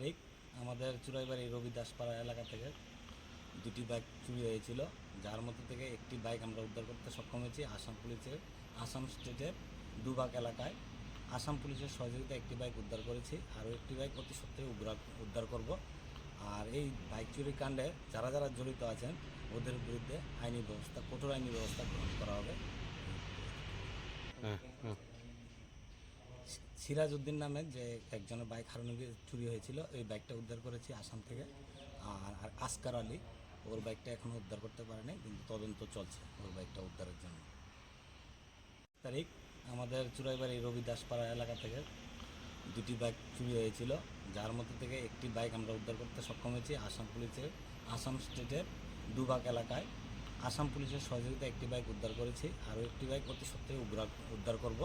তারিখ। আমাদের চুরাইবাড়ি রবিদাসপাড়া এলাকা থেকে দুটি বাইক চুরি হয়েছিল। যার মধ্যে থেকে একটি বাইক আমরা উদ্ধার করতে সক্ষম হয়েছি আসাম পুলিশের, আসাম স্টেটের দুবাগ এলাকায়। আসাম পুলিশের সহযোগিতা একটি বাইক উদ্ধার করেছি। আরও একটি বাইক অতি সত্ত্বে উদ্ধার করব। আর এই বাইক চুরি কাণ্ডে যারা যারা জড়িত আছেন, ওদের বিরুদ্ধে আইনি ব্যবস্থা কঠোর আইনি ব্যবস্থা গ্রহণ করা হবে। সিরাজ উদ্দিন নামে যে একজনের বাইক হারানো চুরি হয়েছিল, এই বাইকটা উদ্ধার করেছি আসাম থেকে। আর আর আসকার আলী, ওর বাইকটা এখনও উদ্ধার করতে পারেনি, কিন্তু তদন্ত চলছে ওর বাইকটা উদ্ধারের জন্য। তারিখ, আমাদের চুরাইবাড়ি রবি দাসপাড়া এলাকা থেকে দুটি বাইক চুরি হয়েছিল। যার মধ্যে থেকে একটি বাইক আমরা উদ্ধার করতে সক্ষম হয়েছি আসাম পুলিশের, আসাম স্টেটের দুবাগ এলাকায়। আসাম পুলিশের সহযোগিতায় একটি বাইক উদ্ধার করেছি, আরও একটি বাইক অতি সত্ত্বে উদ্ধার করব।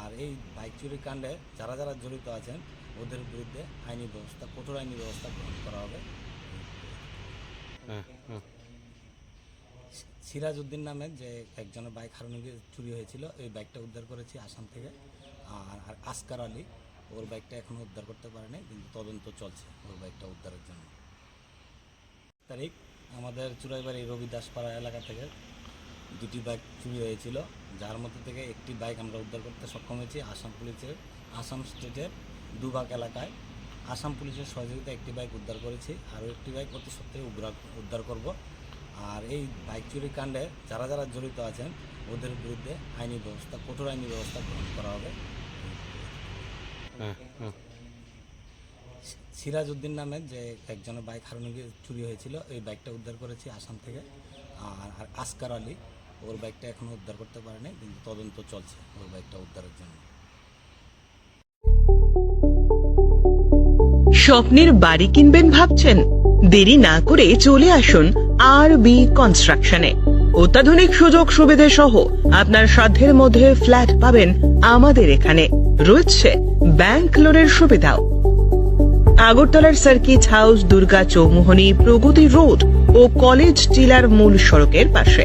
আর এই বাইক চুরি কাণ্ডে যারা যারা জড়িত আছেন ওদের বিরুদ্ধে আইনি ব্যবস্থা কঠোর আইনি ব্যবস্থা গ্রহণ করা হবে। সিরাজ উদ্দিন নামে যে একজনের বাইক হারানো গিয়ে চুরি হয়েছিল এই বাইকটা উদ্ধার করেছি আসাম থেকে। আর আর আসকার আলী ওর বাইকটা এখনও উদ্ধার করতে পারেনি কিন্তু তদন্ত চলছে ওর বাইকটা উদ্ধারের জন্য। তারিখ আমাদের চুরাইবাড়ি রবিদাসপাড়া এলাকা থেকে দুটি বাইক চুরি হয়েছিল। যার মধ্যে থেকে একটি বাইক আমরা উদ্ধার করতে সক্ষম হয়েছি আসাম পুলিশের আসাম স্টেটের দুবাগ এলাকায়। আসাম পুলিশের সহযোগিতায় একটি বাইক উদ্ধার করেছি আরও একটি বাইক অতি সত্ত্বে উদ্ধার করব। আর এই বাইক চুরি কাণ্ডে যারা যারা জড়িত আছেন ওদের বিরুদ্ধে আইনি ব্যবস্থা কঠোর আইনি ব্যবস্থা গ্রহণ করা হবে। সিরাজ উদ্দিন নামে যে একজনের বাইক হারানো গিয়ে চুরি হয়েছিল এই বাইকটা উদ্ধার করেছি আসাম থেকে। আর আসকার আলী। ওর বাইকটা এখনও উদ্ধার করতে পারেনি, কিন্তু তদন্ত চলছে ওর বাইকটা উদ্ধারের জন্য। স্বপ্নের বাড়ি কিনবেন ভাবছেন? দেরি না করে চলে আসুন আর বি কনস্ট্রাকশনে অত্যাধুনিক সুযোগ সুবিধে সহ আপনার সাধ্যের মধ্যে ফ্ল্যাট পাবেন আমাদের এখানে। রয়েছে ব্যাংক লোনের সুবিধাও। আগরতলার circuit house Durga Chowmuhani, Pragati road ও কলেজ টিলার মূল সড়কের পাশে।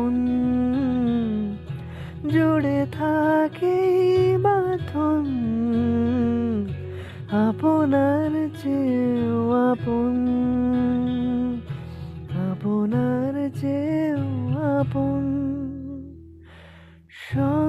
জুড়ে থাকে বাঁধন আপনার চেয়েও আপন। আপনার চেয়েও আপন। সব